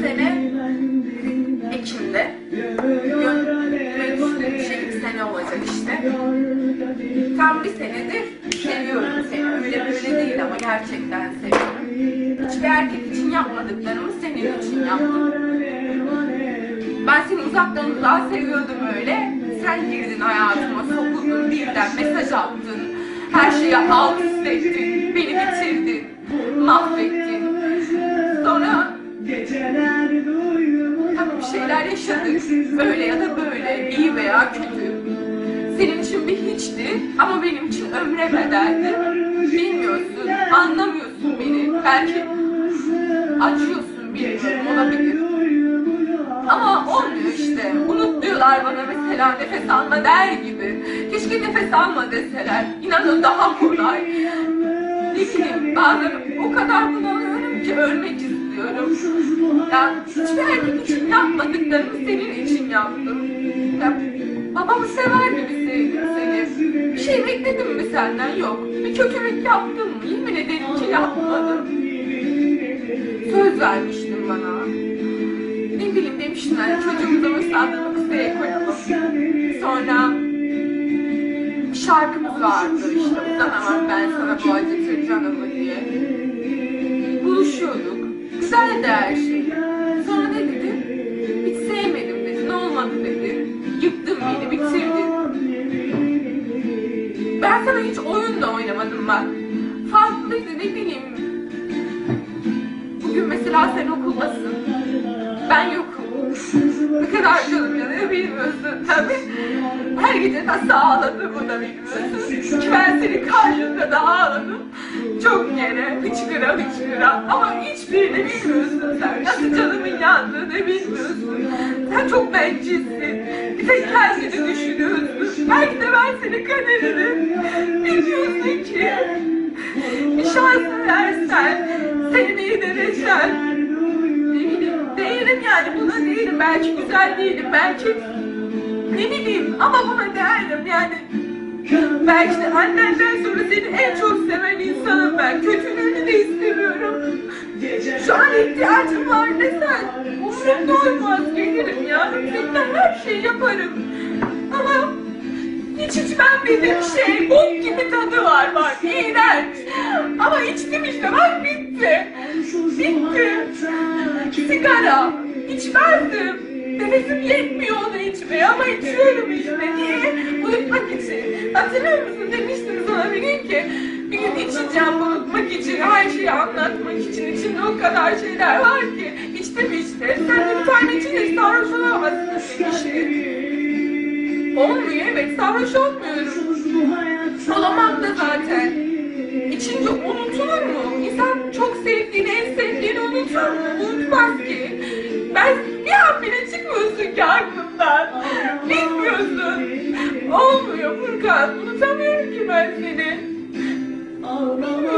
sene Ekim'de gönlüme düştüğüm şey bir sene olacak işte. Tam bir senedir seviyorum seni. Öyle böyle değil ama gerçekten seviyorum. Hiçbir erkek için yapmadıklarımı senin için yaptım. Ben seni uzaktan uzağa seviyordum öyle. Sen girdin hayatıma, sokuldun birden, mesaj attın. Her şeyi alt üst ettin, beni bitirdin, mahvettin. Sonra tabii bir şeyler yaşadık. Böyle ya da böyle, iyi veya kötü. Senin için bir hiçti ama benim için ömre bedeldi. Bilmiyorsun, anlamıyorsun beni. Belki acıyorsun bilmiyorum, olabilir. Ama olmuyor işte. Unut diyorlar bana mesela nefes alma der gibi. Keşke nefes alma deseler. İnanın daha kolay. Ne bileyim bazen o kadar bunalıyorum ki ölmek istiyorum. Ya hiçbir erkek için yapmadıklarımı senin için yaptım. Ya, babamı sever gibi sevdim seni. Bir şey bekledim mi senden? Yok. Bir kötülük yaptım mı? Yemin ederim ki yapmadım. Söz vermiştin bana. Ne bileyim demiştin hani çocuğumuza mısaldığını kısaya koyalım. Sonra şarkımız vardı işte uzanamam ben sana bu acıtır canımı diye. Güzeldi her şey. Sonra ne dedi? Hiç sevmedim dedi. Ne olmadı dedi. Yıktın beni, bitirdin. Ben sana hiç oyun da oynamadım bak. Farklıydı ne bileyim. Bugün mesela sen okuldasın. Ben yokum. Ne kadar canım yanıyor bilmiyorsun tabi. Her gece nasıl ağladığımı da bilmiyorsun. Ki ben senin karşında da ağladım. Çok yere, hıçkıra hıçkıra. Ama hiçbirini bilmiyorsun sen. Nasıl canımın yandığını bilmiyorsun. Sen çok bencilsin. Bir tek kendini düşünüyorsun. Belki de ben senin kaderini bilmiyorsun ki. Bir şans versen, seni iyi bileyim, değilim yani buna değilim. Belki güzel değilim, belki ne bileyim ama buna değilim yani. Belki de annenden sonra seni en çok seven insanım ben. Kötülüğünü de istemiyorum. Şu an ihtiyacım var desen umurumda olmaz gelirim ya. Seninle her şeyi yaparım. Ama hiç içmem bildiğim şey bok gibi tadı var bak iğrenç. Ama içtim işte bak bitti. Bitti. Sigara. İçmezdim. Nefesim yetmiyor onu içmeye ama içiyorum işte. Niye? İçin. Hatırlıyor musun demiştim sana bir gün ki bir gün içeceğim unutmak için, her şeyi anlatmak için. içinde o kadar şeyler var ki. İçtim işte. Sen bir tane içinde sarhoş olamazsın demiştin. Olmuyor evet sarhoş olmuyorum. Olamam da zaten. İçince unutulur mu? İnsan çok sevdiğini, en sevdiğini unutur mu? Unutmaz ki. Ben bir an bile çıkmıyorsun ki oluyor Furkan? Unutamıyorum ki ben seni. Ağlama.